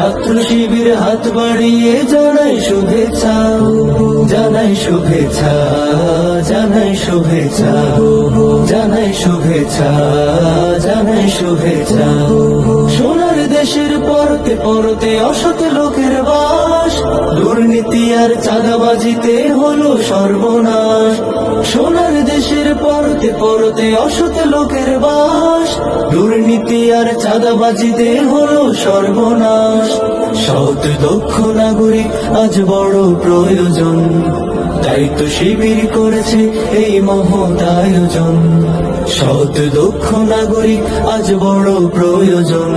ছাত্র শিবির হাত বাড়িয়ে জানাই শুভেচ্ছা। জানাই শুভেচ্ছা জানাই শুভেচ্ছা জানাই শুভেচ্ছা জানাই শুভেচ্ছা। সোনার দেশের পরতে পরতে অসত লোকের বাস। দুর্নীতি আর চাঁদাবাজিতে হলো সর্বনাশ। সোনার দেশের পরতে পরতে অসত লোকের বাস। দুর্নীতি আর চাঁদাবাজিতে হলো সর্বনাশ। সৎ, দক্ষ নাগরিক আজ বড় প্রয়োজন। তো শিবির করেছে এই মহৎ আয়োজন। সৎ, দক্ষ নাগরিক আজ বড় প্রয়োজন।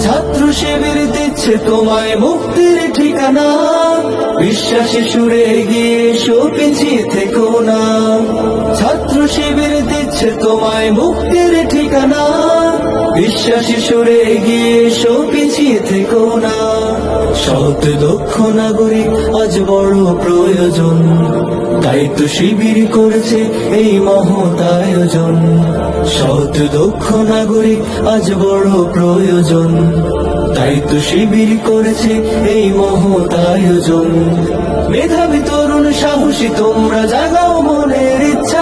ছাত্র শিবির দিচ্ছে তোমায় মুক্তির ঠিকানা। বিশ্বাসী সুরে গিয়ে এসো, পিছিয়ে থেকো না। ছাত্র শিবির দিচ্ছে তোমায় মুক্তির ঠিকানা। বিশ্বাসী সুরে গিয়ে এসো, পিছিয়ে থেকো না। সৎ, দক্ষ নাগরিক, আজ বড় প্রয়োজন। তাই তো শিবির করেছে এই মহৎ আয়োজন। সৎ, দক্ষ নাগরিক, আজ বড় প্রয়োজন। তাই তো শিবির করেছে এই মহৎ আয়োজন। মেধাবী তরুণ, সাহসী, তোমরা জাগাও মনের ইচ্ছা।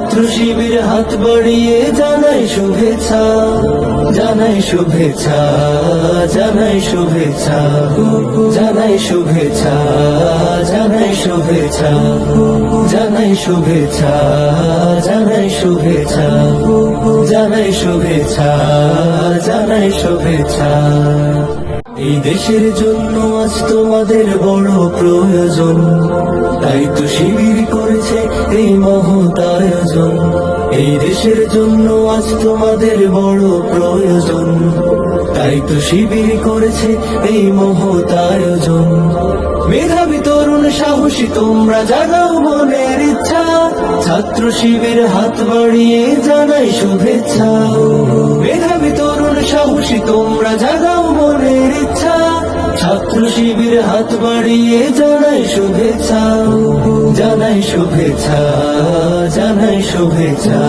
ছাত্র শিবির হাত বাড়িয়ে জানাই শুভেচ্ছা জানাই শুভেচ্ছা জানাই শুভেচ্ছা জানাই শুভেচ্ছা জানাই শুভেচ্ছা জানাই শুভেচ্ছা জানাই শুভেচ্ছা জানাই শুভেচ্ছা জানাই শুভেচ্ছা। এই দেশের জন্য আজ তোমাদের বড় প্রয়োজন। তাই তো শিবির করেছে এই মহৎ আয়োজন এই দেশের জন্য আজ তোমাদের বড় প্রয়োজন। তাই তো শিবির করেছে এই মহৎ আয়োজন মেধাবী তরুণ সাহসী, তোমরা জাগাও মনের ইচ্ছা। ছাত্র শিবির হাত বাড়িয়ে জানাই শুভেচ্ছা। মেধাবী তরুণ সাহসী, তোমরা ইচ্ছা ছাত্র শিবির হাত বাড়িয়ে জানাই শুভেচ্ছা। জানাই শুভেচ্ছা জানাই শুভেচ্ছা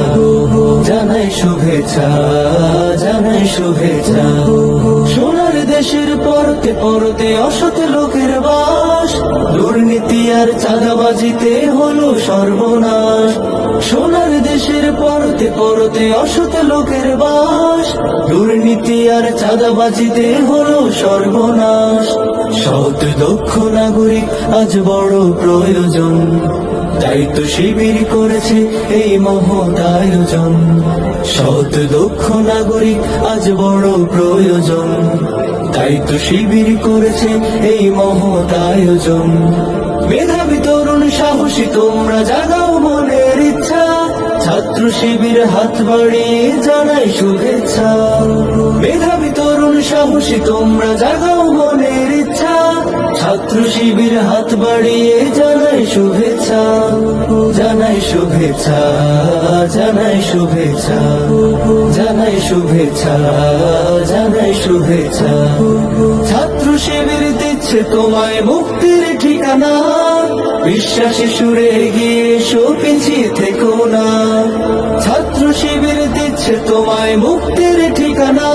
জানাই শুভেচ্ছা জানাই শুভেচ্ছা। সোনার দেশের পরতে অসত লোকের বাস। দুর্নীতি আর চাঁদাবাজিতে হলো সর্বনাশ। সোনার দেশের পরতে পরতে অসত লোকের বাস। দুর্নীতি আর চাঁদাবাজিতে হলো সর্বনাশ। সৎ দক্ষ নাগরিক আজ বড় প্রয়োজন। তো শিবির করেছে এই মহৎ আয়োজন। সৎ দক্ষ নাগরিক আজ বড় প্রয়োজন। তো শিবির করেছে এই মহৎ আয়োজন। মেধাবী তরুণ সাহসী, তোমরা জাগাও মনের ইচ্ছা। ছাত্র শিবির হাত বাড়িয়ে জানাই শুভেচ্ছা। মেধাবী তরুণ সাহসী, তোমরা জাগাও ছাত্র শিবির হাত বাড়িয়ে জানাই শুভেচ্ছা জানাই শুভেচ্ছা জানাই শুভেচ্ছা জানাই শুভেচ্ছা জানাই শুভেচ্ছা। ছাত্র শিবির দিচ্ছে তোমায় মুক্তির ঠিকানা, বিশ্বাসী সুরে গিয়ে এসো, পিছিয়ে থেকো না। ছাত্র শিবির দিচ্ছে তোমায় মুক্তির ঠিকানা